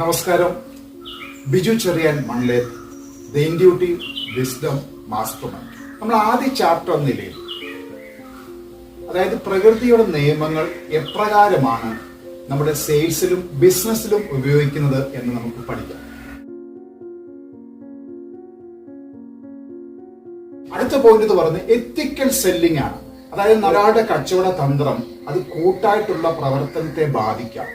നമസ്കാരം. Biju Cherian Manleth the intuitive wisdom master നമ്മൾ ആദ്യ ചാപ്റ്റർ നിലയിൽ അതായത് പ്രകൃതിയുടെ നിയമങ്ങൾ എപ്രകാരമാണ് നമ്മുടെ സെയിൽസിലും ബിസിനസ്സിലും ഉപയോഗിക്കുന്നത് എന്ന് നമുക്ക് പഠിക്കാം. അടുത്ത പോയിന്റ് എന്ന് പറയുന്നത് എത്തിക്കൽ സെല്ലിംഗ് ആണ്. അതായത് ഒരാളുടെ കച്ചവട തന്ത്രം അത് കൂട്ടായിട്ടുള്ള പ്രവർത്തനത്തെ ബാധിക്കാം.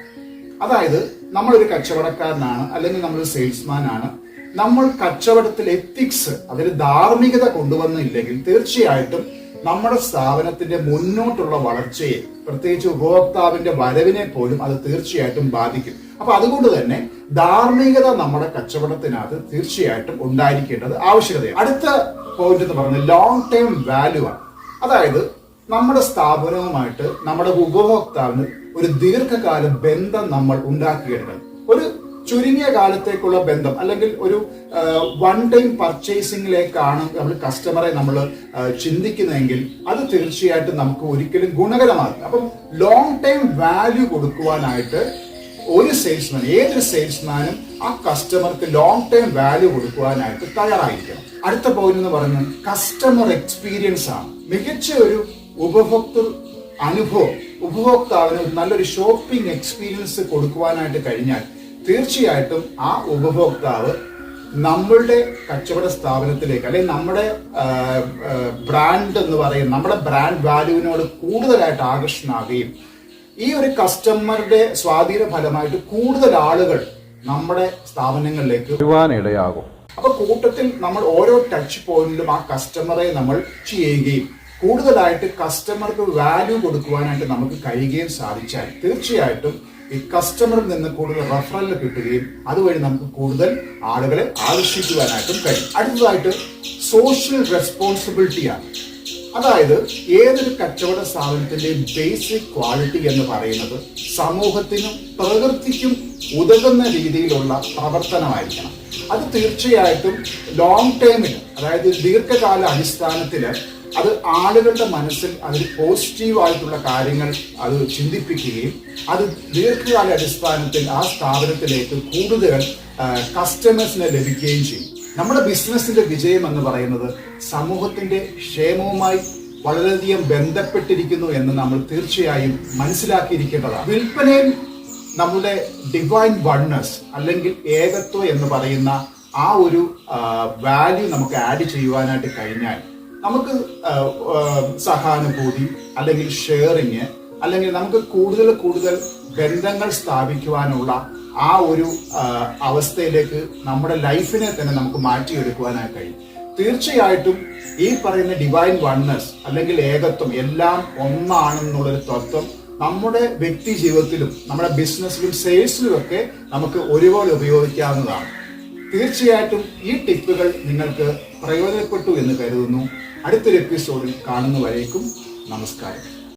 അതായത് നമ്മളൊരു കച്ചവടക്കാരനാണ് അല്ലെങ്കിൽ നമ്മളൊരു സെയിൽസ്മാൻ ആണ്. നമ്മൾ കച്ചവടത്തിൽ എത്തിക്സ് അതിൽ ധാർമ്മികത കൊണ്ടുവന്നില്ലെങ്കിൽ തീർച്ചയായിട്ടും നമ്മുടെ സ്ഥാപനത്തിന്റെ മുന്നോട്ടുള്ള വളർച്ചയെ പ്രത്യേകിച്ച് ഉപഭോക്താവിന്റെ വരവിനെ പോലും അത് തീർച്ചയായിട്ടും ബാധിക്കും. അപ്പൊ അതുകൊണ്ട് തന്നെ ധാർമ്മികത നമ്മുടെ കച്ചവടത്തിനകത്ത് തീർച്ചയായിട്ടും ഉണ്ടായിരിക്കേണ്ടത് ആവശ്യകതയാണ്. അടുത്ത പോയിന്റ് എന്ന് പറയുന്നത് ലോങ് ടേം വാല്യൂ ആണ്. അതായത് നമ്മുടെ സ്ഥാപനവുമായിട്ട് നമ്മുടെ ഉപഭോക്താവിന് ഒരു ദീർഘകാല ബന്ധം നമ്മൾ ഉണ്ടാക്കിയെടുക്കണം. ഒരു ചുരുങ്ങിയ കാലത്തേക്കുള്ള ബന്ധം അല്ലെങ്കിൽ ഒരു വൺ ടൈം പർച്ചേസിംഗിലേക്കാണ് നമ്മൾ കസ്റ്റമറെ നമ്മൾ ചിന്തിക്കുന്നതെങ്കിൽ അത് തീർച്ചയായിട്ടും നമുക്ക് ഒരിക്കലും ഗുണകരമാകും അപ്പം ലോങ് ടൈം വാല്യൂ കൊടുക്കുവാനായിട്ട് ഒരു സെയിൽസ്മാൻ ഏതൊരു സെയിൽസ്മാനും ആ കസ്റ്റമർക്ക് ലോങ് ടൈം വാല്യൂ കൊടുക്കുവാനായിട്ട് തയ്യാറായിരിക്കണം. അടുത്ത പോയിന്റ് എന്ന് പറയുന്നത് കസ്റ്റമർ എക്സ്പീരിയൻസ് ആണ്. മികച്ച ഒരു ഉപഭോക്തൃ അനുഭവം ഉപഭോക്താവിന് ഒരു നല്ലൊരു ഷോപ്പിംഗ് എക്സ്പീരിയൻസ് കൊടുക്കുവാനായിട്ട് കഴിഞ്ഞാൽ തീർച്ചയായിട്ടും ആ ഉപഭോക്താവ് നമ്മളുടെ കച്ചവട സ്ഥാപനത്തിലേക്ക് അല്ലെങ്കിൽ നമ്മുടെ ബ്രാൻഡ് എന്ന് പറയും നമ്മുടെ ബ്രാൻഡ് വാല്യൂവിനോട് കൂടുതലായിട്ട് ആകർഷണമാകുകയും ഈ ഒരു കസ്റ്റമറുടെ സ്വാധീന ഫലമായിട്ട് കൂടുതൽ ആളുകൾ നമ്മുടെ സ്ഥാപനങ്ങളിലേക്ക് ഇടയാകും. അപ്പൊ കൂട്ടത്തിൽ നമ്മൾ ഓരോ ടച്ച് പോയിന്റിലും ആ കസ്റ്റമറെ നമ്മൾ ചെയ്യുകയും കൂടുതലായിട്ട് കസ്റ്റമർക്ക് വാല്യൂ കൊടുക്കുവാനായിട്ട് നമുക്ക് കഴിയുകയും സാധിച്ചാൽ തീർച്ചയായിട്ടും ഈ കസ്റ്റമറിൽ നിന്ന് കൂടുതൽ റെഫറൽ കിട്ടുകയും അതുവഴി നമുക്ക് കൂടുതൽ ആളുകളെ ആകർഷിക്കുവാനായിട്ടും കഴിയും. അടുത്തതായിട്ട് സോഷ്യൽ റെസ്പോൺസിബിലിറ്റിയാണ് അതായത് ഏതൊരു കച്ചവട സ്ഥാപനത്തിന്റെയും ബേസിക് ക്വാളിറ്റി എന്ന് പറയുന്നത് സമൂഹത്തിനും പ്രകൃതിക്കും ഉതകുന്ന രീതിയിലുള്ള പ്രവർത്തനമായിരിക്കണം. അത് തീർച്ചയായിട്ടും ലോങ് ടേമിൽ അതായത് ദീർഘകാല അടിസ്ഥാനത്തിൽ അത് ആളുകളുടെ മനസ്സിൽ അതിൽ പോസിറ്റീവ് ആയിട്ടുള്ള കാര്യങ്ങൾ അത് ചിന്തിപ്പിക്കുകയും അത് ദീർഘകാല അടിസ്ഥാനത്തിൽ ആ സ്ഥാപനത്തിലേക്ക് കൂടുതൽ കസ്റ്റമേഴ്സിനെ ലഭിക്കുകയും ചെയ്യും. നമ്മുടെ ബിസിനസ്സിന്റെ വിജയം എന്ന് പറയുന്നത് സമൂഹത്തിന്റെ ക്ഷേമവുമായി വളരെയധികം ബന്ധപ്പെട്ടിരിക്കുന്നു എന്ന് നമ്മൾ തീർച്ചയായും മനസ്സിലാക്കിയിരിക്കേണ്ടതാണ്. വിൽപ്പനയിൽ നമ്മുടെ ഡിവൈൻ വണ്ണസ് അല്ലെങ്കിൽ ഏകത്വം എന്ന് പറയുന്ന ആ ഒരു വാല്യൂ നമുക്ക് ആഡ് ചെയ്യുവാനായിട്ട് കഴിഞ്ഞാൽ നമുക്ക് സഹാനുഭൂതി അല്ലെങ്കിൽ ഷെയറിങ് അല്ലെങ്കിൽ നമുക്ക് കൂടുതൽ കൂടുതൽ ബന്ധങ്ങൾ സ്ഥാപിക്കുവാനുള്ള ആ ഒരു അവസ്ഥയിലേക്ക് നമ്മുടെ ലൈഫിനെ തന്നെ നമുക്ക് മാറ്റിയെടുക്കുവാനായി കഴിയും. തീർച്ചയായിട്ടും ഈ പറയുന്ന ഡിവൈൻ വണ്ണസ് അല്ലെങ്കിൽ ഏകത്വം എല്ലാം ഒന്നാണെന്നുള്ളൊരു തത്വം നമ്മുടെ വ്യക്തി ജീവിതത്തിലും നമ്മുടെ ബിസിനസ്സിലും സെയിൽസിലും ഒക്കെ നമുക്ക് ഒരുപോലെ ഉപയോഗിക്കാവുന്നതാണ്. തീർച്ചയായിട്ടും ഈ ടിപ്പുകൾ നിങ്ങൾക്ക് പ്രയോജനപ്പെട്ടു എന്ന് കരുതുന്നു. അടുത്തൊരു എപ്പിസോഡിൽ കാണുന്നവരേക്കും നമസ്കാരം.